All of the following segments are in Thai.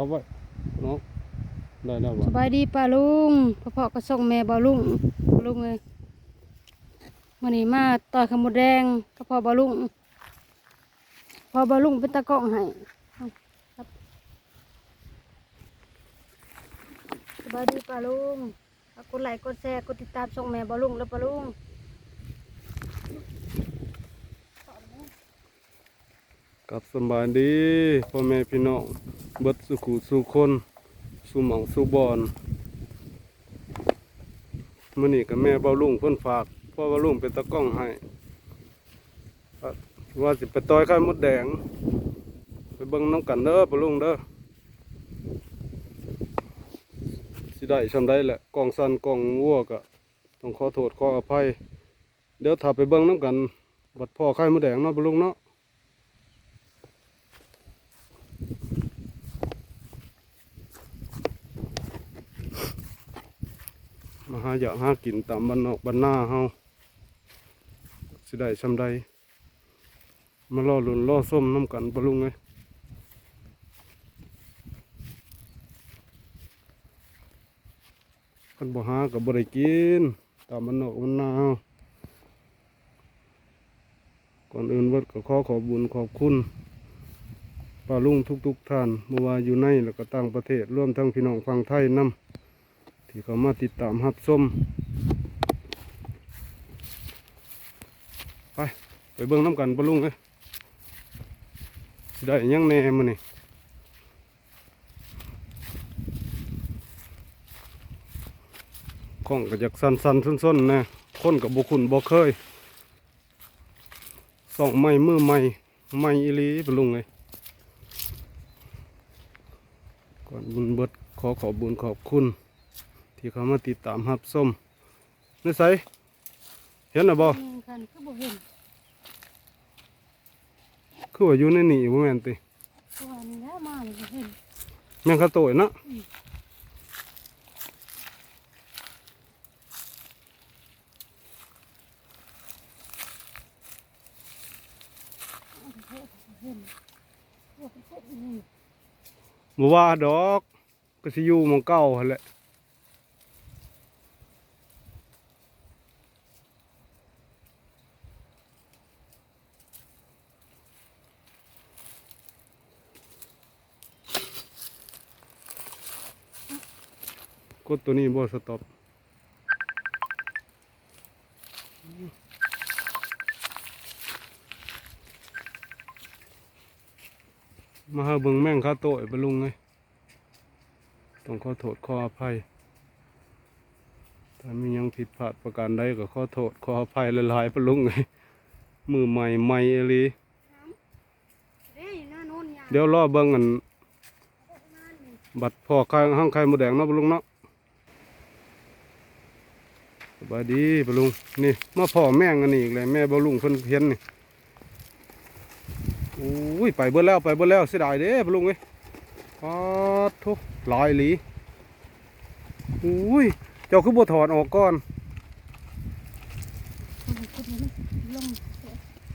เขาไว้เนาะได้แล้วสบ่บายดีป้าลุงพ่อพ่อก็ส่งแม่บ่ลุงบ่ลุงเลยมื้อนี้มาต่อยขาวหมดแดงกับพ่อบ่ลุงพ่อบ่ลุงเป็นตากล้องให้เอาครับสบายดีป้าลุงฝากกดไลค์กดแชร์กดติดตามส่งแม่บ่ลุงแล้วป้าลุงกับสำบายดีพ่อแม่พี่น้อง เบิดสุขุสุคนสุหมองสุบอนมื้อนี้กับแม่เบาลุงเพิ่นฝากพ่อเบาลุงเป็นตะก้องให้ว่าสิไปต่อยไข่มดแดง ไปเบิ่งน้ำกันเด้อเบาลุงเด้อสิได้ชำได้แหละกองสันกองวัวก็ต้องขอโทษขออภัย เดี๋ยวถ้าไปเบิ่งน้ำกัน บัดพ่อไข่มดแดงเนาะเบาลุงเนาะ มาหาอยากหากินตามบ้านนอกบ้านนาเฮาสิได้ซำใดมาล่อหลุนล่อส้มน้ำกันปลุงไงคันบ่หากับบ่ได้กินตามบ้านนอกบ้านนาเฮาก่อนอื่นวัดก็ขอขอบบุญขอบคุณป้าลุงทุกๆท่านเมื่อวาอยู่ในแล้วก็ต่างประเทศร่วมทั้งพี่น้องฟังไทยนำ ที่เขามาติดตามรับส้มไปไปเบิ่งน้ำกันปะลุงเอ้ยได้ยังแน่มานี่ข้องก็จากสันสันส้นส้นนะคนกับบุคุณบ่เคยส่องไม้มือใหม่ไม้อีหลีปะลุงเอ้ยก่อนบุญเบิดขอขอบุญขอบคุณ ที่เขามาติดตามรับส้มนี่ใสเห็นหรือบ่แม่นคันก็บ่เห็นคือว่าอยู่ในนี่บ่แม่นติเพราะว่านี่แหล้วมาเลยบ่เห็นแม่งเขาโตยเนาะบ่ว่าดอกก็สิอยู่หมองเก่าหั่นแหละ กดตัวนี้บ่สต็อปมาหาเบิ่งแม่งเขาโตยบะลุงไงต้องขอโทษขออภัย ถ้ามีหยังผิดพลาดประการใดก็ขอโทษขออภัยหลายๆปะลุงไงมือใหม่ใหม่เอหลีเด้อยู่หน้าโน่นยาเดี๋ยวรอเบิ่งอัน บัตรพ่อข้างห้างไข่หมูแดงเนาะปะลุงเนาะ สบายดีปลุงนี่มาพ่อแม่งอันนี้อีกเลยแม่บลุงเพิ่นเห็นนี่อุ้ยไปเบิดแล้วไปเบิดแล้วเสียดายเด้ปลุงเอ้ยปาดทุกหลายหลีอุ้ยเจ้าคือบ่ถอดออกก่อน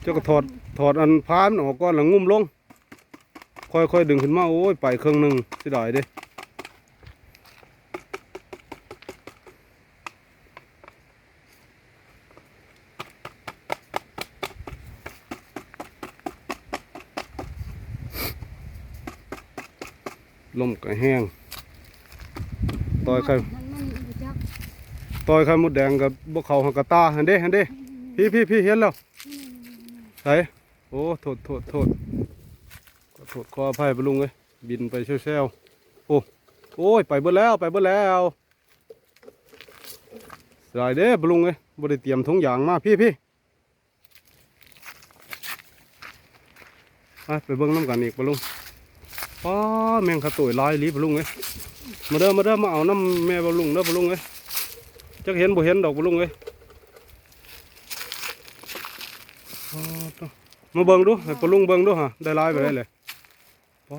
เจ้าก็ถอดถอดอันพานออกก่อนแล้วงุ่มลงค่อยๆดึงขึ้นมาโอ้ยไปเครื่องหนึ่งเสิได้เด้ลมก็แห้ง ต่อยไข่มันมันอยู่จักต่อยไข่มดแดงกับบ่เขาหักกะตาเหันเด้หันเด้พี่พี่พี่เห็นแล้วใส่โอ้โทษโทษโทษขอโทษขออภัยไปลุงเอ้ยบินไปเซลๆโอ้โอ้ยไปเบิดแล้วไปเบิดแล้วสายเด้ปลุงเอ้ยบ่ได้เตรียมถุงยางมาพี่พี่ไปเบิ่งน้ำกันอีกปลุงป้าแมงขะตุยลายลีปลุงเอ้ย มาเด้อมาเด้อมาเอาน้ำแม่ปลุงเด้อปลุงเอ้ยจักเห็นบ่เห็นดอกปลุงเอ้ยอ้าวต่อมาเบิ่งดูให้ปลุงเบิ่งดูฮะได้ลายไปได้เลยป้า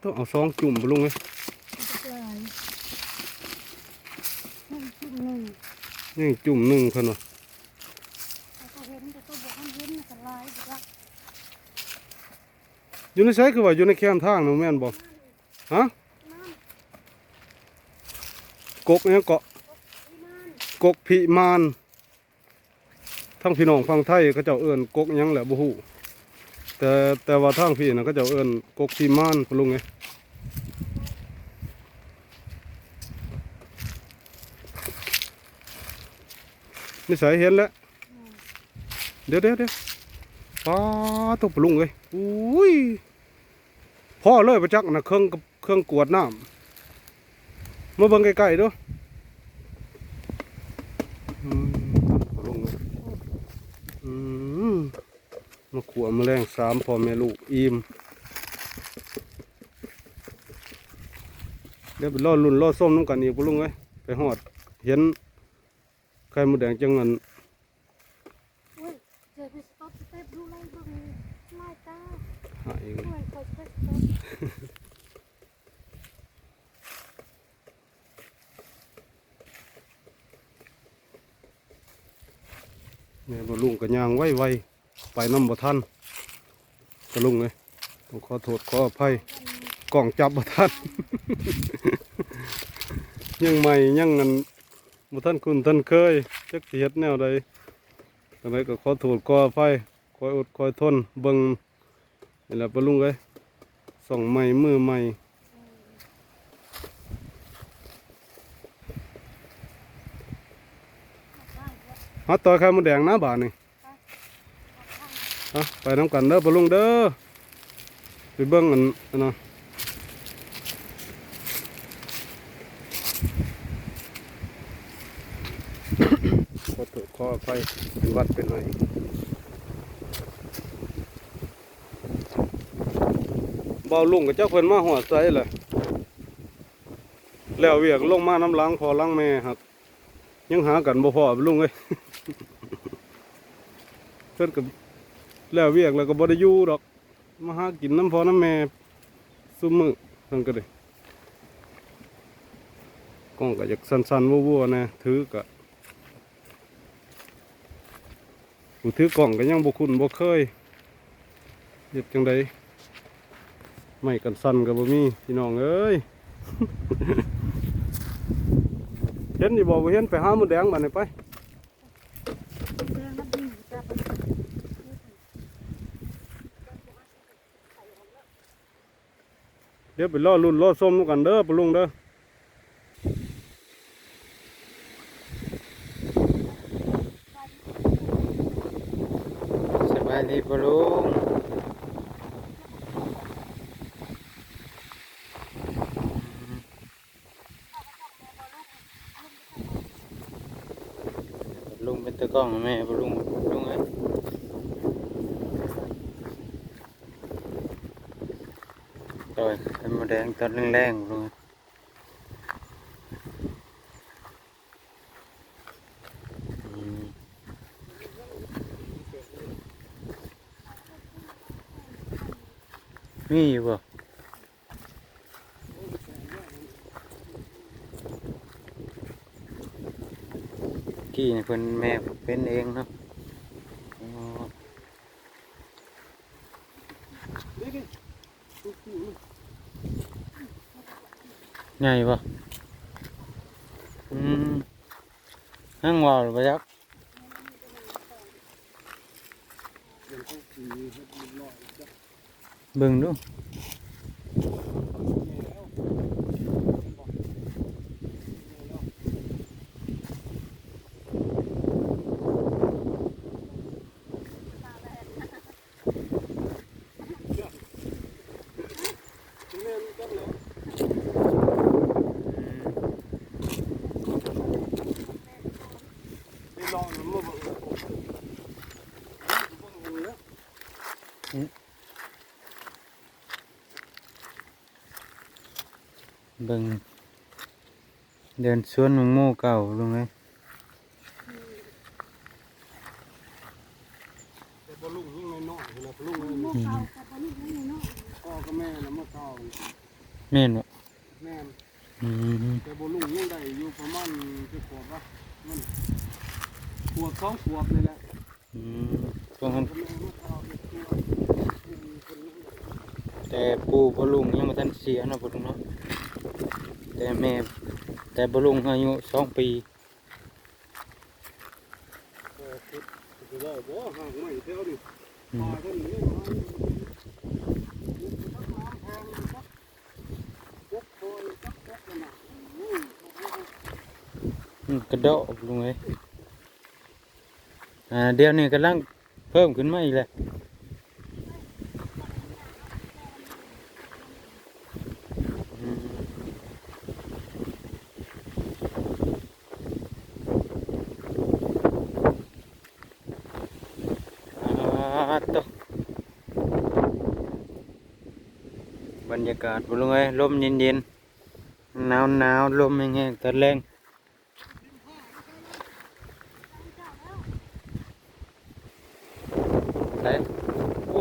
ต้องเอาซองจุ่มปลุงเอ้ยลายนั่นจุดหนึ่งนี่จุ่มหนึ่งเพิ่นว่าแต่ก็เห็นแต่ก็บอกมันเห็นมันก็ลายบ่จักอยู่ในไสคือว่าอยู่ในแคมทางนั่นแม่นบ่ฮะอ กกเนี่ยเกาะกกพิมานทั้งพี่น้องฟังไทยเขาเจ้าเอิ้นกกยังแหละบ่ฮู้แต่แต่ว่าทางพี่นะเขาเจ้าเอิ้นกกพิมานพะลุงไงนี่ใส่เห็นแล้วเดี๋ยวเดี๋ยวเดี๋ยวป้าตกปลุงเลยอุ้ยพ่อเลยประจักษ์นะเครื่องเครื่องกวดน้ำ มาเบิ่งใกล้ๆดูมปะลุงเลยอืมาขวแรงสามพ่อแม่ลูกอิ่มเดี๋ยวไปรอลุ่นรอส้มน้ำกันอีกปะลุงไว้ไปหอด เห็นไข่มดแดงจังเงิน เว้ยเจอไปสต็อปสเต็ปดูไล่เบิ่งไล่ตา หายเลย เว้ยคอยสเต็ปสต็อป แม่บลุงก็ย่างไว้ไวๆไปน้ำบ่ทันกะลุงเลยต้องขอโทษขออภัยกล่องจับบ่ทัน ยังใหม่ยังงันบ่ทันคุณทันเคยจักสิเฮ็ดแนวใดทำไมก็ขอโทษขออภัยคอยอดคอยทนเบิ่งนี่แหละปลุงเอ้ยส่องใหม่มือใหม่ ฮอตต่อยไข่มดแดงนะบาดนี่เอาไปน้ำกันเด้อปะลุงเด้อไปเบิ้งอันอันนะขอถูกขอไปเป็นวัดเป็นไหนเบาลุงกับเจ้าเพิ่นมาหัวใจเลยแล้วเวียกลงมาน้ำล้างพอล้างแม่ครับ ยังหากันบ่พอปะลุงเอ้ย เพิ่นกับแล้วเวียกแล้วก็บ่ได้อยู่ดอกมาหากินน้ำพอน้ำแม่ซุมมือเพิ่นก็ได้กล้องก็อยากสั้นๆวัวๆนะถือกะผู้ถือกล้องก็ยังบ่คุ้นบ่เคยเฮ็ดจังไดไม่กันสั้นก็บ่มีพี่น้องเอ้ยเห็นอยู่บ่บ่เห็นไปหาหมูแดงบัดนี้ไป แดงมันดีจับ เดี๋ยวไปรอลุ่นรอส้มกันเด้อปลุงเด้อสบายดีปลุงลุงเป็นตะกล้องให้แม่ปะลุงลุงเอ้ย ต่อยเป็นมะแดงตอนแรงๆลงเอ้ยมีอยู่บ่กี่นี่เพิ่นแม่เป็นเองเนาะ ใหญ่บ่อืมนั่งเว่าหรือบ่ยักเบิ่งดู เบิ่งเดินสวนหมงโม่เก่าลงเลยแต่ปะลุงยิ่งน้อยๆนะปะลุงหมูเก่ากับอันนี้นี่เนาะพ่อกับแม่น่ะมาเก่าแม่นบ่แม่นอืมแต่ปะลุงยังได้อยู่ประมาณจะขวบละมันขวบสองขวบนี่แหละอืมตรงนั้นกับ แต่ปู่พ่อลุงยังบ่ทันเสียนะพ่อลุงเนาะแต่แม่แต่บลุงอายุสองปีอืมกระโดดลุงเอ้ยอ่าเดี๋ยวนี้กำลังเพิ่มขึ้นมาอีกแล้วอืม อ่าตุ๊บรรยากาศบุลงเอ้ยลมเย็นๆหนาวหนาวลมแห้งๆตะแรงไหนโอ้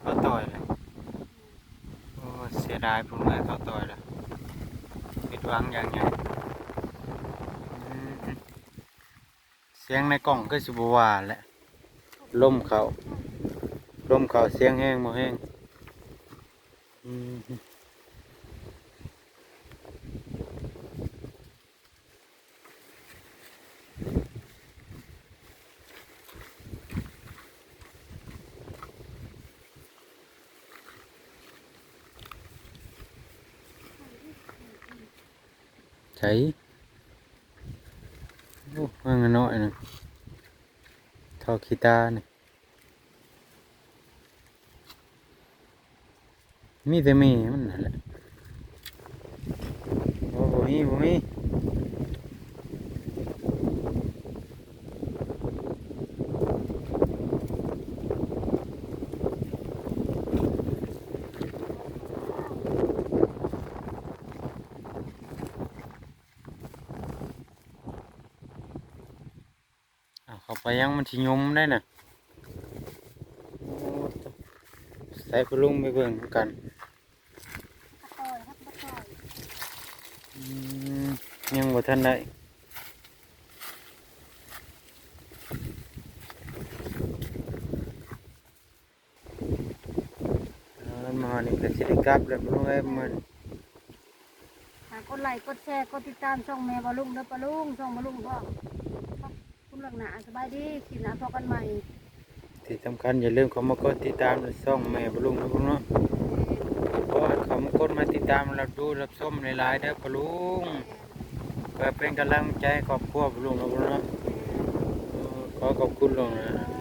เขาต่อยเลยโอ้เสียดายผมเลยเขาต่อยเลยผิดหวังอย่างไงอืม เสียงในกล่องก็สิบหว่าแหละลมเขาลมเขาเสียงแห้งมาแห้งอืมใช่โอ้ว่างนน้อยนะเท่าขีตาเนี่ยมีแต่แมีมันนั่นแหละโอ้โหมีบ่มีอะเข้า ไปยังมันสิยมได้น่ะใส่พลุงไปเบิ่งกันยังบ่ทันได้เอามานี่ก็สิได้กลับแล้วบ่รู้ไอ้มันกดไลค์กดแชร์กดติดตามช่องแม่บอลุงเด้อปะลุงช่องบอลุงก็ขอ หลังหนาสบายดีคลิปหน้าพอกันใหม่ที่สำคัญอย่าลืมเข้ามากดติดตามในช่องแม่บลุงนะพวกเนาะเพราะว่าเขามากดมาติดตามรับดูรับชมในไลายๆเด้อปลุงก็เป็นกำลังใจขอบครัวบ่ลุงนะพวกเนาะเออขอขอบคุณลงนะ